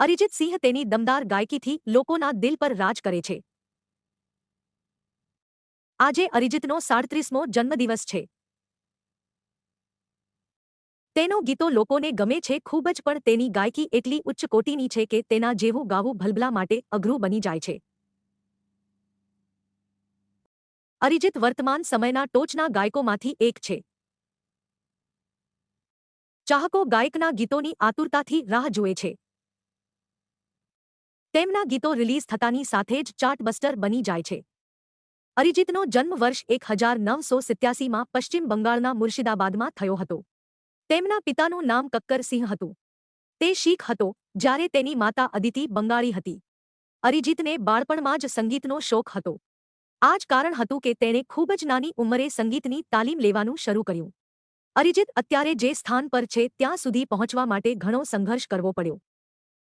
અરિજીત સિંહ તેની દમદાર ગાયકીથી લોકોના દિલ પર રાજ કરે છે. આજે અરિજિતનો સાડત્રીસમો જન્મદિવસ છે. તેનો ગીતો લોકોને ગમે છે ખૂબ જ પણ તેની ગાયકી એટલી ઉચ્ચ કોટીની છે કે તેના જેવું ગાવું ભલભલા માટે અઘરું બની જાય છે. અરિજિત વર્તમાન સમયના ટોચના ગાયકોમાંથી એક છે. ચાહકો ગાયકના ગીતોની આતુરતાથી રાહ જુએ છે. તેમના ગીતો રિલીઝ થતાની સાથે જ ચાર્ટબસ્ટર બની જાય છે. અરિજીતનો જન્મ વર્ષ એક હજાર નવસો સિત્યાસીમાં પશ્ચિમ બંગાળના મુર્શિદાબાદમાં થયો હતો. તેમના પિતાનું નામ કક્કર સિંહ હતું. તે શીખ હતો, જ્યારે તેની માતા અદિતિ બંગાળી હતી. અરિજીતને બાળપણમાં જ સંગીતનો શોખ હતો. આ જ કારણ હતું કે તેણે ખૂબ જ નાની ઉંમરે સંગીતની તાલીમ લેવાનું શરૂ કર્યું. અરિજીત અત્યારે જે સ્થાન પર છે, ત્યાં સુધી પહોંચવા માટે ઘણો સંઘર્ષ કરવો પડ્યો.